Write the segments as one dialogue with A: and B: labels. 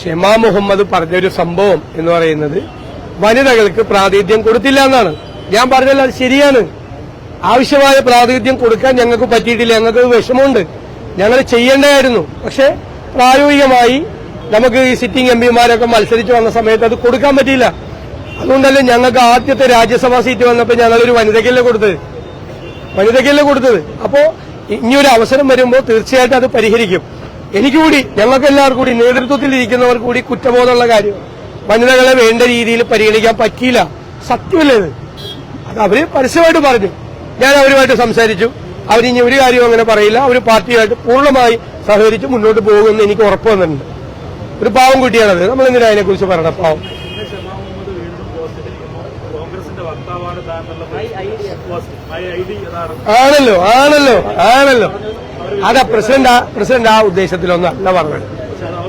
A: ഷെമാ മുഹമ്മദ് പറഞ്ഞ ഒരു സംഭവം എന്ന് പറയുന്നത് വനിതകൾക്ക് പ്രാതിനിധ്യം കൊടുത്തില്ല എന്നാണ്. ഞാൻ പറഞ്ഞല്ലോ അത് ശരിയാണ്. ആവശ്യമായ പ്രാതിനിധ്യം കൊടുക്കാൻ ഞങ്ങൾക്ക് പറ്റിയിട്ടില്ല. ഞങ്ങൾക്ക് വിഷമമുണ്ട്. ഞങ്ങൾ ചെയ്യേണ്ടതായിരുന്നു. പക്ഷെ പ്രായോഗികമായി നമുക്ക് ഈ സിറ്റിംഗ് എം പിമാരൊക്കെ മത്സരിച്ച് വന്ന സമയത്ത് അത് കൊടുക്കാൻ പറ്റിയില്ല. അതുകൊണ്ടല്ലേ ഞങ്ങൾക്ക് ആദ്യത്തെ രാജ്യസഭാ സീറ്റ് വന്നപ്പോൾ ഞങ്ങളൊരു വനിതയ്ക്കല്ലേ കൊടുത്തത്? വനിതയ്ക്കല്ലേ കൊടുത്തത്? അപ്പോ ഇനിയൊരു അവസരം വരുമ്പോൾ തീർച്ചയായിട്ടും അത് പരിഹരിക്കും. എനിക്ക് കൂടി ഞങ്ങൾക്ക് എല്ലാവർക്കും കൂടി നേതൃത്വത്തിൽ ഇരിക്കുന്നവർ കൂടി കുറ്റബോധമുള്ള കാര്യം. വനിതകളെ വേണ്ട രീതിയിൽ പരിഗണിക്കാൻ പറ്റിയില്ല. സത്യമല്ലേ ഇത് അത് അവർ പരസ്യമായിട്ട് പറഞ്ഞു. ഞാൻ അവരുമായിട്ട് സംസാരിച്ചു. അവരിനി ഒരു കാര്യവും അങ്ങനെ പറയില്ല. അവർ പാർട്ടിയായിട്ട് പൂർണമായി സഹകരിച്ച് മുന്നോട്ട് പോകുമെന്ന് എനിക്ക് ഉറപ്പ് വന്നിട്ടുണ്ട്. ഒരു പാവം കുട്ടിയാണത്. നമ്മൾ എന്തിനാ അതിനെക്കുറിച്ച് പറയണം പാവം. ആണല്ലോ ആണല്ലോ ആണല്ലോ. അതാ പ്രസിഡന്റ് ആ- പ്രസിഡന്റ് ആ ഉദ്ദേശത്തിലൊന്നല്ല പറഞ്ഞത്.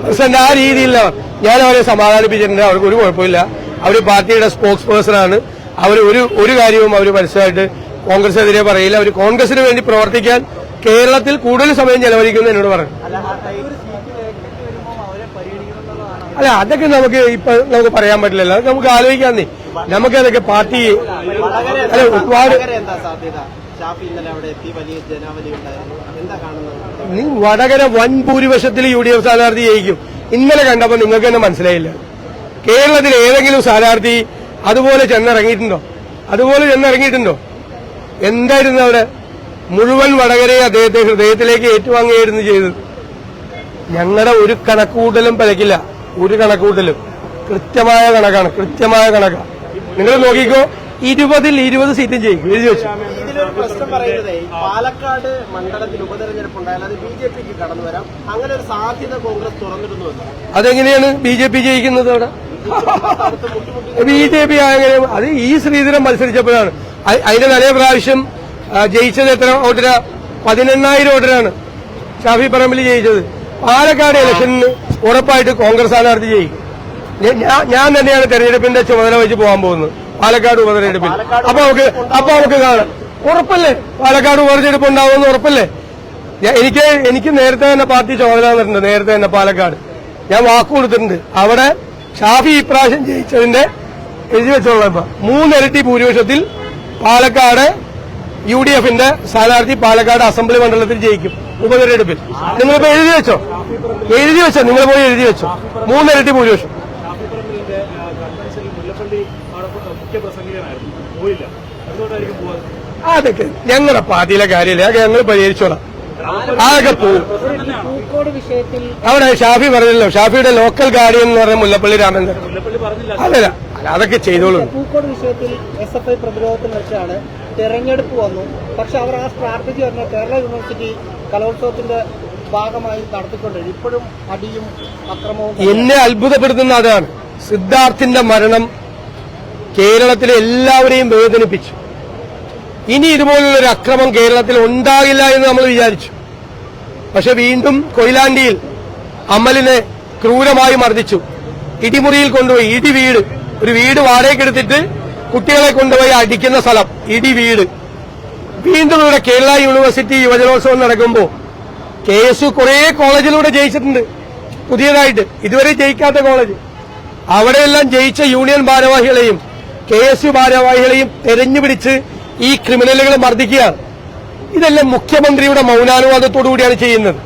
A: പ്രസിഡന്റ് ആ രീതിയില്ല ഞാൻ അവരെ സമാധാനിപ്പിച്ചിട്ടുണ്ട്. അവർക്ക് ഒരു കുഴപ്പമില്ല. അവർ പാർട്ടിയുടെ സ്പോക്സ് പേഴ്സൺ ആണ്. അവർ ഒരു ഒരു കാര്യവും അവർ മനസ്സിലായിട്ട് കോൺഗ്രസിനെതിരെ പറയില്ല. അവർ കോൺഗ്രസിന് വേണ്ടി പ്രവർത്തിക്കാൻ കേരളത്തിൽ കൂടുതൽ സമയം ചെലവഴിക്കുന്നു എന്നോട് പറഞ്ഞു. അല്ല അതൊക്കെ നമുക്ക് ഇപ്പൊ നമുക്ക് പറയാൻ പറ്റില്ലല്ലോ. അതൊക്കെ നമുക്ക് ആലോചിക്കാന്നേ നമുക്ക് അതൊക്കെ പാർട്ടി അല്ല ഒരുപാട്
B: അവിടെ വലിയ ഉണ്ടായിരുന്നു. കാണുന്നത്?
A: വടകര വൻ ഭൂരിപക്ഷത്തിൽ യു ഡി എഫ് സ്ഥാനാർത്ഥി ജയിക്കും. ഇന്നലെ കണ്ടപ്പോൾ നിങ്ങൾക്ക് തന്നെ മനസ്സിലായില്ല. കേരളത്തിൽ ഏതെങ്കിലും സ്ഥാനാർത്ഥി അതുപോലെ ചെന്നിറങ്ങിയിട്ടുണ്ടോ? അതുപോലെ ചെന്നിറങ്ങിയിട്ടുണ്ടോ? എന്തായിരുന്നു അവിടെ? മുഴുവൻ വടകരയെ അദ്ദേഹത്തെ ഹൃദയത്തിലേക്ക് ഏറ്റുവാങ്ങുകയായിരുന്നു ചെയ്തത്. ഞങ്ങളുടെ ഒരു കണക്കുകൂട്ടലും പിഴക്കില്ല ഒരു കണക്കുകൂട്ടലും കൃത്യമായ കണക്കാണ്. കൃത്യമായ കണക്കാണ് നിങ്ങൾ നോക്കിക്കോ. ഇരുപതിൽ ഇരുപത് സീറ്റും ജയിക്കും. വെച്ചു
B: ഇതിലൊരു പ്രശ്നം പറയുന്നത് പാലക്കാട് മണ്ഡലത്തിൽ ഉപതെരഞ്ഞെടുപ്പ് ഉണ്ടായാൽ അത് ബി ജെ പിക്ക് കടന്നു വരാം. അങ്ങനെ ഒരു സാധ്യത കോൺഗ്രസ് തുറന്നിരുന്നു
A: അതെങ്ങനെയാണ് ബി ജെ പി ജയിക്കുന്നത് അവിടെ? ബി ജെ പി അങ്ങനെ അത് ഈ ശ്രീധരൻ മത്സരിച്ചപ്പോഴാണ്. അതിന്റെ തലേ പ്രാവശ്യം ജയിച്ചത് എത്ര വോട്ടിനാ പതിനെണ്ണായിരം വോട്ടിനാണ് ഷാഫി പറമ്പിൽ ജയിച്ചത്. പാലക്കാട് ഇലക്ഷനിൽ ഉറപ്പായിട്ട് കോൺഗ്രസ് സ്ഥാനാർത്ഥി ജയിക്കും. ഞാൻ തന്നെയാണ് തെരഞ്ഞെടുപ്പിന്റെ ചുമതല വെച്ച് പോകാൻ പോകുന്നത്. പാലക്കാട് ഉപതെരഞ്ഞെടുപ്പിൽ. അപ്പൊ നമുക്ക് അപ്പൊ നമുക്ക് കാണാം. ഉറപ്പല്ലേ? പാലക്കാട് ഉപതെരഞ്ഞെടുപ്പ് ഉണ്ടാവുമെന്ന് ഉറപ്പല്ലേ? എനിക്ക് എനിക്ക് നേരത്തെ തന്നെ പാർട്ടി ചുമതല തന്നിട്ടുണ്ട് നേരത്തെ തന്നെ പാലക്കാട്. ഞാൻ വാക്കു കൊടുത്തിട്ടുണ്ട്. അവിടെ ഷാഫി ഇപ്രാവശ്യം ജയിച്ചതിന്റെ എഴുതി വെച്ചോളാം ഇപ്പൊ മൂന്നിരട്ടി ഭൂരിപക്ഷത്തിൽ പാലക്കാട് യു ഡി എഫിന്റെ സ്ഥാനാർത്ഥി പാലക്കാട് അസംബ്ലി മണ്ഡലത്തിൽ ജയിക്കും ഉപതെരഞ്ഞെടുപ്പിൽ. നിങ്ങളിപ്പോ എഴുതി വെച്ചോ? എഴുതി വെച്ചോ? നിങ്ങൾ പോയി എഴുതി വെച്ചോ? മൂന്നിരട്ടി ഭൂരിപക്ഷം
C: ഷാഫിപ്പറമ്പിലിന്റെ കൺവെൻഷനിൽ മുല്ലപ്പള്ളി അവിടെ മുഖ്യ പ്രസംഗികനായിരുന്നു പോയില്ല. അതുകൊണ്ടായിരിക്കും പോവാൻ
A: അതൊക്കെ ഞങ്ങളുടെ പാർട്ടിയിലെ കാര്യമില്ല? അതൊക്കെ ഞങ്ങൾ പരിഹരിച്ചോളാം. അതൊക്കെ പോകും
D: പൂക്കോട് വിഷയത്തിൽ
A: അവിടെ ഷാഫി പറഞ്ഞല്ലോ. ഷാഫിയുടെ ലോക്കൽ ഗാർഡിയൻ എന്ന് പറഞ്ഞ മുല്ലപ്പള്ളി രാമൻ
C: മുല്ലപ്പള്ളി പറഞ്ഞില്ല.
A: അല്ലല്ല അല്ല, അതൊക്കെ ചെയ്തോളൂ.
D: പൂക്കോട് വിഷയത്തിൽ എസ് എഫ് ഐ പ്രതിരോധത്തിൽ വെച്ചാണ് തെരഞ്ഞെടുപ്പ് വന്നു. പക്ഷെ അവർ ആ സ്ട്രാറ്റജി പറഞ്ഞ കേരള യൂണിവേഴ്സിറ്റി കലോത്സവത്തിന്റെ ഭാഗമായി നടത്തിക്കൊണ്ടിരിക്കും ഇപ്പോഴും അടിയും അക്രമവും
A: എന്നെ അത്ഭുതപ്പെടുത്തുന്ന അതാണ്. സിദ്ധാർത്ഥിന്റെ മരണം കേരളത്തിലെ എല്ലാവരെയും വേദനിപ്പിച്ചു. ഇനി ഇതുപോലുള്ളൊരു അക്രമം കേരളത്തിൽ ഉണ്ടാകില്ല എന്ന് നമ്മൾ വിചാരിച്ചു. പക്ഷെ വീണ്ടും കൊയിലാണ്ടിയിൽ അമലിനെ ക്രൂരമായി മർദ്ദിച്ചു. ഇടിമുറിയിൽ കൊണ്ടുപോയി ഇടി വീട്. ഒരു വീട് വാടകയ്ക്കെടുത്തിട്ട് കുട്ടികളെ കൊണ്ടുപോയി അടിക്കുന്ന സ്ഥലം ഇടി വീട്. വീണ്ടും ഇവിടെ കേരള യൂണിവേഴ്സിറ്റി യുവജനോത്സവം നടക്കുമ്പോൾ കെ എസ് യു കുറെ കോളേജിലൂടെ ജയിച്ചിട്ടുണ്ട്. പുതിയതായിട്ട്. ഇതുവരെ ജയിക്കാത്ത കോളേജ്. അവിടെയെല്ലാം ജയിച്ച യൂണിയൻ ഭാരവാഹികളെയും കെ എസ് യു ഭാരവാഹികളെയും തെരഞ്ഞുപിടിച്ച് ഈ ക്രിമിനലുകൾ മർദ്ദിക്കുകയാണ്. ഇതെല്ലാം മുഖ്യമന്ത്രിയുടെ മൗനാനുവാദത്തോടു കൂടിയാണ് ചെയ്യുന്നത്.